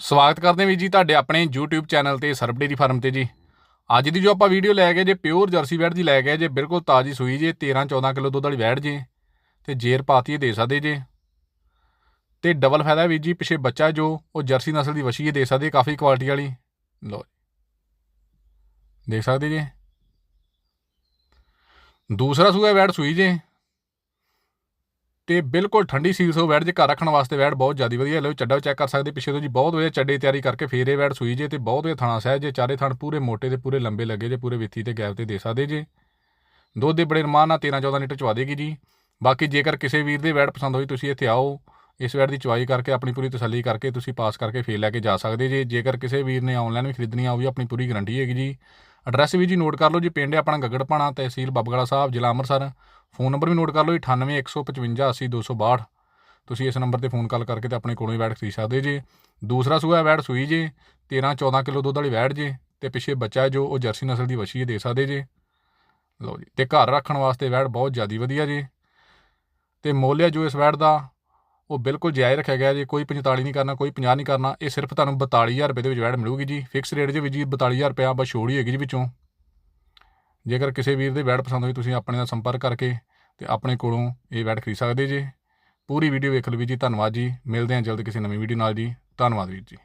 ਸਵਾਗਤ ਕਰਦੇ ਹਾਂ ਵੀਰ ਜੀ ਤੁਹਾਡੇ ਆਪਣੇ YouTube ਚੈਨਲ ਤੇ ਸਰਬ ਡੇਰੀ ਫਾਰਮ ਤੇ ਜੀ। ਅੱਜ ਦੀ ਜੋ ਆਪਾਂ ਵੀਡੀਓ ਲੈ ਗਏ ਜੇ ਪਿਓਰ ਜਰਸੀ ਵੈੜ ਦੀ ਲੈ ਗਏ ਜੇ, ਬਿਲਕੁਲ ਤਾਜ਼ੀ ਸੂਈ ਜੇ 13 14 ਕਿਲੋ ਦੁੱਧ ਵਾਲੀ ਵੈੜ ਜੇ, ਤੇ ਜੇਰ ਪਾਤੀ ਦੇ ਸਕਦੇ ਜੇ। ਤੇ ਡਬਲ ਫਾਇਦਾ ਵੀਰ ਜੀ, ਪਿਛੇ ਬੱਚਾ ਜੋ, ਉਹ ਜਰਸੀ ਨਸਲ ਦੀ ਵਸ਼ੀ ਹੈ, ਦੇ ਸਕਦੇ, ਕਾਫੀ ਕੁਆਲਿਟੀ ਵਾਲੀ। ਲੋ ਦੇਖ ਸਕਦੇ ਜੇ। ਦੂਸਰਾ ਸੂਆ ਵੈੜ ਸੂਈ ਜੇ। ਤੇ ਬਿਲਕੁਲ ਠੰਡੀ ਸੀਲ ਸੋ ਵੈੜ ਜੇ ਘਰ ਰੱਖਣ ਵਾਸਤੇ ਵੈੜ ਬਹੁਤ ਜ਼ਿਆਦਾ ਵਧੀਆ। ਲਓ ਚੱਡਾ ਚੈੱਕ ਕਰ ਸਕਦੇ ਪਿੱਛੇ ਤੋਂ ਜੀ, ਬਹੁਤ ਵਧੀਆ ਚੱਡੇ ਤਿਆਰੀ ਕਰਕੇ ਫੇਰ ਇਹ ਵੈੜ ਸੂਈ ਜੇ ਤੇ ਬਹੁਤ ਵਧੀਆ ਥਣਾ ਸਹਿ ਜੇ, ਚਾਰੇ ਥਣ ਪੂਰੇ ਮੋਟੇ ਤੇ ਪੂਰੇ ਲੰਬੇ ਲੱਗੇ ਜੇ, ਪੂਰੇ ਵਿੱਥੀ ਤੇ ਗੈਪ ਤੇ ਦੇ ਸਕਦੇ ਜੇ। ਦੁੱਧ ਦੇ ਬੜੇ ਰਮਾਨ ਨਾਲ 13 14 ਲੀਟਰ ਚਵਾ ਦੇਗੀ ਜੀ। ਬਾਕੀ ਜੇਕਰ ਕਿਸੇ ਵੀਰ ਦੇ ਵੈੜ ਪਸੰਦ ਹੋਈ, ਤੁਸੀਂ ਇੱਥੇ ਆਓ, ਇਸ ਵੈਟ ਦੀ ਚੁਆਈ ਕਰਕੇ, ਆਪਣੀ ਪੂਰੀ ਤਸੱਲੀ ਕਰਕੇ, ਤੁਸੀਂ ਪਾਸ ਕਰਕੇ ਫੇਰ ਲੈ ਕੇ ਜਾ ਸਕਦੇ ਜੇ। ਜੇਕਰ ਕਿਸੇ ਵੀਰ ਨੇ ਆਨਲਾਈਨ ਵੀ ਖਰੀਦਣੀ ਆ, ਉਹ ਵੀ ਆਪਣੀ ਪੂਰੀ ਗਾਰੰਟੀ ਹੈਗੀ ਜੀ। ਐਡਰੈਸ ਵੀ ਜੀ ਨੋਟ ਕਰ ਲਓ ਜੀ, ਪਿੰਡ ਹੈ ਆਪਣਾ ਗਗੜਪਾਣਾ ਤਹਿਸੀਲ ਬਬਗੜਾ ਸਾਹਿਬ, ਜ਼ਿਲ੍ਹਾ ਅੰਮ੍ਰਿਤਸਰ। ਫੋਨ ਨੰਬਰ ਵੀ ਨੋਟ ਕਰ ਲਓ 9815580262 ਤੁਸੀਂ ਇਸ ਨੰਬਰ ਤੇ ਫੋਨ ਕਾਲ ਕਰਕੇ ਤੇ ਆਪਣੇ ਕੋਲੋਂ ਹੀ ਵੈੜ ਖਰੀਦ ਸਕਦੇ ਜੇ। ਦੂਸਰਾ ਸੂਆ ਵੈਟ ਸੂਈ ਜੇ 13 14 ਕਿਲੋ ਦੁੱਧ ਵਾਲੀ ਵੈਟ ਜੇ, ਤੇ ਪਿੱਛੇ ਬੱਚਾ ਜੋ ਉਹ ਜਰਸੀ ਨਸਲ ਦੀ ਵਛੀ ਦੇ ਸਕਦੇ ਜੇ। ਲਓ ਜੀ, ਤੇ ਘਰ ਰੱਖਣ ਵਾਸਤੇ ਵੈੜ ਬਹੁਤ ਜ਼ਿਆਦੀ ਵਧੀਆ ਜੇ। ਤੇ ਮੋਲਿਆ ਜੋ ਇਸ ਵੈੜ ਦਾ ਉਹ ਬਿਲਕੁਲ ਜਾਇਜ਼ ਰੱਖਿਆ ਗਿਆ ਜੀ, ਕੋਈ 45 ਨਹੀਂ ਕਰਨਾ, ਕੋਈ 50 ਨਹੀਂ ਕਰਨਾ, ਇਹ ਸਿਰਫ ਤੁਹਾਨੂੰ 42000 ਰੁਪਏ ਦੇ ਵਿੱਚ ਵੈੜ ਮਿਲੂਗੀ ਜੀ। ਫਿਕਸ ਰੇਟ ਦੇ ਵਿੱਚ ਜੀ 42000 ਰੁਪਏ ਬਸ ਛੋੜੀ ਹੈਗੀ ਜੀ ਵਿੱਚੋਂ। ਜੇਕਰ ਕਿਸੇ ਵੀਰ ਦੇ ਵੈੜ ਪਸੰਦ ਹੋਈ, ਤੁਸੀਂ ਆਪਣੇ ਨਾਲ ਸੰਪਰਕ ਕਰਕੇ ਤੇ ਆਪਣੇ ਕੋਲੋਂ ਇਹ ਵੈੜ ਖਰੀਦ ਸਕਦੇ ਜੀ। ਪੂਰੀ ਵੀਡੀਓ ਵੇਖ ਲਓ ਵੀਰ ਜੀ, ਧੰਨਵਾਦ ਜੀ। ਮਿਲਦੇ ਹਾਂ ਜਲਦ ਕਿਸੇ ਨਵੀਂ ਵੀਡੀਓ ਨਾਲ ਜੀ। ਧੰਨਵਾਦ ਵੀਰ ਜੀ।